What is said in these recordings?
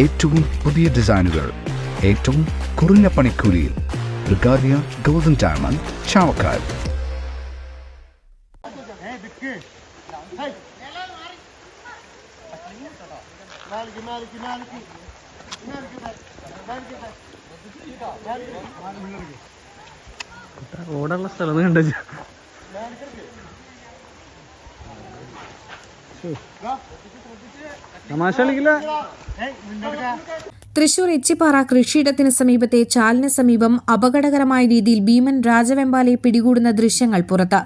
ഏറ്റവും പുതിയ ഡിസൈനുകൾ ഏറ്റവും കുറഞ്ഞ പണിക്കൂലിയിൽ. ബ്രിഗാദിയ ഗോൾഡൻ ഡയമണ്ട് ചാവക്കാട്. ഓടാനുള്ള സ്ഥലം കണ്ടു തൃശൂർ എച്ചിപ്പാറ കൃഷിയിടത്തിന് സമീപത്തെ ചാലിന് സമീപം അപകടകരമായ രീതിയിൽ ഭീമൻ രാജവെമ്പാലയെ പിടികൂടുന്ന ദൃശ്യങ്ങൾ പുറത്ത്.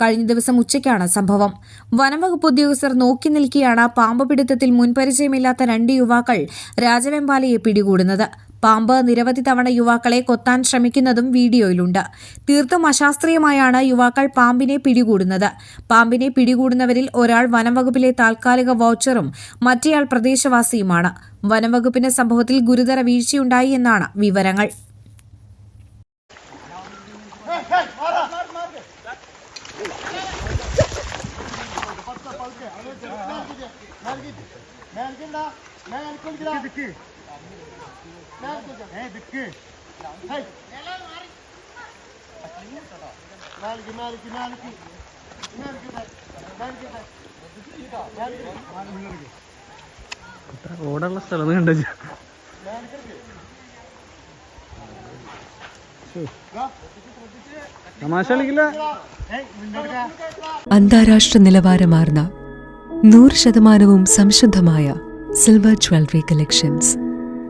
കഴിഞ്ഞ ദിവസം ഉച്ചയ്ക്കാണ് സംഭവം. വനംവകുപ്പ് ഉദ്യോഗസ്ഥർ നോക്കി നിൽക്കെയാണ് പാമ്പ് പിടുത്തത്തിൽ മുൻപരിചയമില്ലാത്ത രണ്ട് യുവാക്കൾ രാജവെമ്പാലയെ പിടികൂടുന്നത്. പാമ്പ് നിരവധി തവണ യുവാക്കളെ കൊത്താൻ ശ്രമിക്കുന്നതും വീഡിയോയിലുണ്ട്. തീർത്തും അശാസ്ത്രീയമായാണ് യുവാക്കൾ പാമ്പിനെ പിടികൂടുന്നത്. പാമ്പിനെ പിടികൂടുന്നവരിൽ ഒരാൾ വനംവകുപ്പിലെ താൽക്കാലിക വൗച്ചറും മറ്റേയാൾ പ്രദേശവാസിയുമാണ്. വനംവകുപ്പിന് സംഭവത്തിൽ ഗുരുതര വീഴ്ചയുണ്ടായി എന്നാണ് വിവരങ്ങൾ. മേൽക്കണ്ട മേൽക്കൊടുക്കടാ നാലിക്ക് റോഡുള്ള സ്ഥലം കണ്ടു അന്താരാഷ്ട്ര നിലവാരമാർന്ന നൂറ് ശതമാനവും സംശുദ്ധമായ silver jewellery collections